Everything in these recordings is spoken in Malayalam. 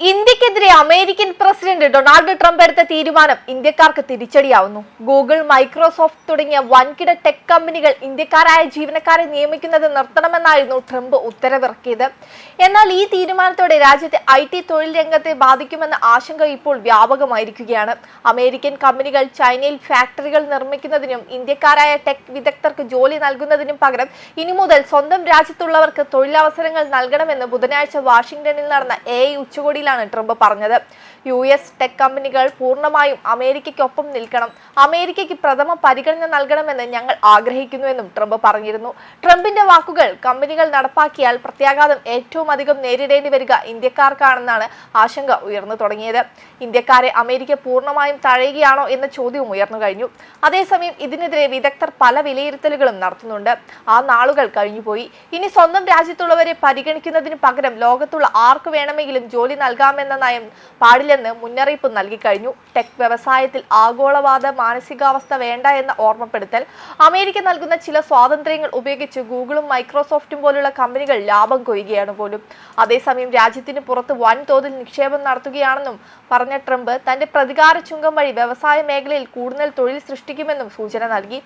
ഇന്ത്യക്കെതിരെ അമേരിക്കൻ പ്രസിഡന്റ് ഡൊണാൾഡ് ട്രംപ് എടുത്ത തീരുമാനം ഇന്ത്യക്കാർക്ക് തിരിച്ചടിയാവുന്നു. ഗൂഗിൾ മൈക്രോസോഫ്റ്റ് തുടങ്ങിയ വൻകിട ടെക് കമ്പനികൾ ഇന്ത്യക്കാരായ ജീവനക്കാരെ നിയമിക്കുന്നത് നിർത്തണമെന്നായിരുന്നു ട്രംപ് ഉത്തരവിറക്കിയത്. എന്നാൽ ഈ തീരുമാനത്തോടെ രാജ്യത്തെ ഐ ടി തൊഴിൽ രംഗത്തെ ബാധിക്കുമെന്ന ആശങ്ക ഇപ്പോൾ വ്യാപകമായിരിക്കുകയാണ്. അമേരിക്കൻ കമ്പനികൾ ചൈനയിൽ ഫാക്ടറികൾ നിർമ്മിക്കുന്നതിനും ഇന്ത്യക്കാരായ ടെക് വിദഗ്ധർക്ക് ജോലി നൽകുന്നതിനും പകരം ഇനി മുതൽ സ്വന്തം രാജ്യത്തുള്ളവർക്ക് തൊഴിലവസരങ്ങൾ നൽകണമെന്ന് ബുധനാഴ്ച വാഷിംഗ്ടണിൽ നടന്ന എ ഉച്ചകോടിയിലാണ് ട്രംപ് പറഞ്ഞത്. യു എസ് ടെക് കമ്പനികൾ പൂർണമായും അമേരിക്കയ്ക്കൊപ്പം നിൽക്കണം. അമേരിക്കയ്ക്ക് പ്രഥമ പരിഗണന നൽകണമെന്ന് ഞങ്ങൾ ആഗ്രഹിക്കുന്നുവെന്നും ട്രംപ് പറഞ്ഞിരുന്നു. ട്രംപിന്റെ വാക്കുകൾ കമ്പനികൾ നടപ്പാക്കിയാൽ പ്രത്യാഘാതം ഏറ്റവും അധികം നേരിടേണ്ടി വരിക ഇന്ത്യക്കാർക്കാണെന്നാണ് ആശങ്ക ഉയർന്നു തുടങ്ങിയത്. ഇന്ത്യക്കാരെ അമേരിക്ക പൂർണമായും തഴയുകയാണോ എന്ന ചോദ്യവും ഉയർന്നു കഴിഞ്ഞു. അതേസമയം ഇതിനെതിരെ വിദഗ്ധർ പല വിലയിരുത്തലുകളും നടത്തുന്നുണ്ട്. ആ നാളുകൾ കഴിഞ്ഞുപോയി. ഇനി സ്വന്തം രാജ്യത്തുള്ളവരെ പരിഗണിക്കുന്നതിന് പകരം ലോകത്തുള്ള ആർക്ക് വേണമെങ്കിലും ജോലി നൽകാമെന്ന നയം പാടില്ലെന്ന് മുന്നറിയിപ്പ് നൽകി കഴിഞ്ഞു. ടെക് വ്യവസായത്തിൽ ആഗോളവാദ മാനസികാവസ്ഥ വേണ്ട എന്ന ഓർമ്മപ്പെടുത്തൽ. അമേരിക്ക നൽകുന്ന ചില സ്വാതന്ത്ര്യങ്ങൾ ഉപയോഗിച്ച് ഗൂഗിളും മൈക്രോസോഫ്റ്റും പോലുള്ള കമ്പനികൾ ലാഭം കൊയ്യുകയാണ് പോലും. അതേസമയം രാജ്യത്തിന് പുറത്ത് വൻതോതിൽ നിക്ഷേപം നടത്തുകയാണെന്നും പറഞ്ഞ ട്രംപ് തന്റെ പ്രതികാര ചുങ്കം വഴി വ്യവസായ മേഖലയിൽ കൂടുതൽ തൊഴിൽ സൃഷ്ടിക്കുമെന്നും സൂചന നൽകി.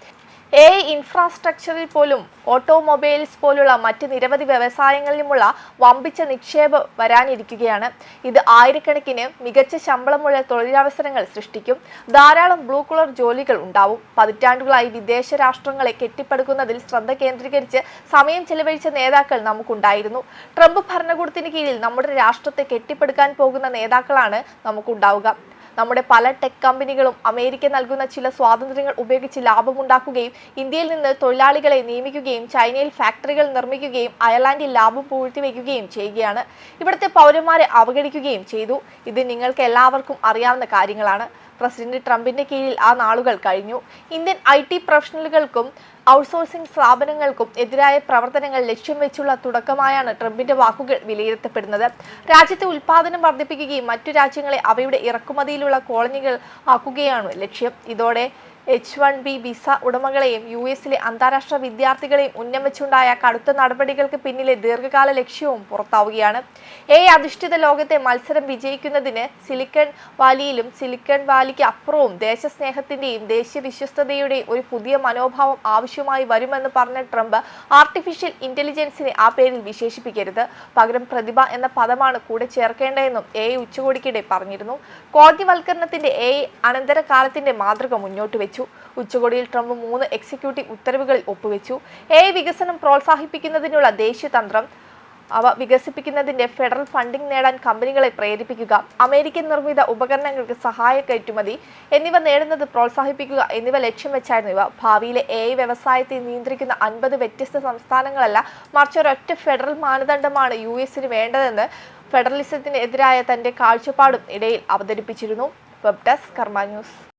എ ഇൻഫ്രാസ്ട്രക്ചറിൽ പോലും ഓട്ടോമൊബൈൽസ് പോലുള്ള മറ്റ് നിരവധി വ്യവസായങ്ങളിലുമുള്ള വമ്പിച്ച നിക്ഷേപം വരാനിരിക്കുകയാണ്. ഇത് ആയിരക്കണക്കിന് മികച്ച ശമ്പളമുള്ള തൊഴിലവസരങ്ങൾ സൃഷ്ടിക്കും. ധാരാളം ബ്ലൂ കളർ ജോലികൾ ഉണ്ടാവും. പതിറ്റാണ്ടുകളായി വിദേശ രാഷ്ട്രങ്ങളെ കെട്ടിപ്പടുക്കുന്നതിൽ ശ്രദ്ധ കേന്ദ്രീകരിച്ച് സമയം ചെലവഴിച്ച നേതാക്കൾ നമുക്കുണ്ടായിരുന്നു. ട്രംപ് ഭരണകൂടത്തിന് കീഴിൽ നമ്മുടെ രാഷ്ട്രത്തെ കെട്ടിപ്പടുക്കാൻ പോകുന്ന നേതാക്കളാണ് നമുക്കുണ്ടാവുക. നമ്മുടെ പല ടെക് കമ്പനികളും അമേരിക്ക നൽകുന്ന ചില സ്വാതന്ത്ര്യങ്ങൾ ഉപയോഗിച്ച് ലാഭമുണ്ടാക്കുകയും ഇന്ത്യയിൽ നിന്ന് തൊഴിലാളികളെ നിയമിക്കുകയും ചൈനയിൽ ഫാക്ടറികൾ നിർമ്മിക്കുകയും അയർലാൻഡിൽ ലാഭം പൂഴ്ത്തിവെക്കുകയും ചെയ്യുകയാണ്. ഇവിടുത്തെ പൗരന്മാരെ അവഗണിക്കുകയും ചെയ്തു. ഇത് നിങ്ങൾക്ക് എല്ലാവർക്കും അറിയാവുന്ന കാര്യങ്ങളാണ്. പ്രസിഡന്റ് ട്രംപിന്റെ കീഴിൽ ആ നാളുകൾ കഴിഞ്ഞു. ഇന്ത്യൻ ഐ ടി പ്രൊഫഷണലുകൾക്കും ഔട്ട്സോഴ്സിംഗ് സ്ഥാപനങ്ങൾക്കും എതിരായ പ്രവർത്തനങ്ങൾ ലക്ഷ്യം വെച്ചുള്ള തുടക്കമായാണ് ട്രംപിന്റെ വാക്കുകൾ വിലയിരുത്തപ്പെടുന്നത്. രാജ്യത്തെ ഉൽപാദനം വർദ്ധിപ്പിക്കുകയും മറ്റു രാജ്യങ്ങളെ അവയുടെ ഇറക്കുമതിയിലുള്ള കോളനികൾ ആക്കുകയാണ് ലക്ഷ്യം. ഇതോടെ എച്ച് വൺ ബി വിസ ഉടമകളെയും യു എസിലെ അന്താരാഷ്ട്ര വിദ്യാർത്ഥികളെയും ഉന്നമിച്ചുണ്ടായ കടുത്ത നടപടികൾക്ക് പിന്നിലെ ദീർഘകാല ലക്ഷ്യവും പുറത്താവുകയാണ്. എ അധിഷ്ഠിത ലോകത്തെ മത്സരം വിജയിക്കുന്നതിന് സിലിക്കൺ വാലിയിലും സിലിക്കൺ വാലിക്ക് അപ്പുറവും ദേശസ്നേഹത്തിന്റെയും ദേശീയ വിശ്വസ്തതയുടെയും ഒരു പുതിയ മനോഭാവം ആവശ്യമായി വരുമെന്ന് പറഞ്ഞ ട്രംപ് ആർട്ടിഫിഷ്യൽ ഇന്റലിജൻസിനെ ആ പേരിൽ വിശേഷിപ്പിക്കരുത്. പകരം പ്രതിഭ എന്ന പദമാണ് കൂടെ ചേർക്കേണ്ടതെന്നും എ ഉച്ചകോടിക്കിടെ പറഞ്ഞിരുന്നു. കോടതിവൽക്കരണത്തിന്റെ എ അനന്തരകാലത്തിന്റെ മാതൃക മുന്നോട്ട് വെച്ചു. ഉച്ചകോടിയിൽ ട്രംപ് മൂന്ന് എക്സിക്യൂട്ടീവ് ഉത്തരവുകളിൽ ഒപ്പുവെച്ചു. എ വികസനം പ്രോത്സാഹിപ്പിക്കുന്നതിനുള്ള ദേശീയ തന്ത്രം അവ വികസിപ്പിക്കുന്നതിന്റെ ഫെഡറൽ ഫണ്ടിംഗ് നേടാൻ കമ്പനികളെ പ്രേരിപ്പിക്കുക അമേരിക്കൻ നിർമ്മിത ഉപകരണങ്ങൾക്ക് സഹായ കയറ്റുമതി എന്നിവ നേടുന്നത് പ്രോത്സാഹിപ്പിക്കുക എന്നിവ ലക്ഷ്യം വെച്ചായിരുന്നു ഇവ. ഭാവിയിലെ എ വ്യവസായത്തെ നിയന്ത്രിക്കുന്ന അൻപത് വ്യത്യസ്ത സംസ്ഥാനങ്ങളല്ല മറിച്ച് ഒരൊറ്റ ഫെഡറൽ മാനദണ്ഡമാണ് യു എസിന് വേണ്ടതെന്ന് ഫെഡറലിസത്തിന് എതിരായ തന്റെ കാഴ്ചപ്പാടും ഇടയിൽ അവതരിപ്പിച്ചിരുന്നു. Web desk Karma news.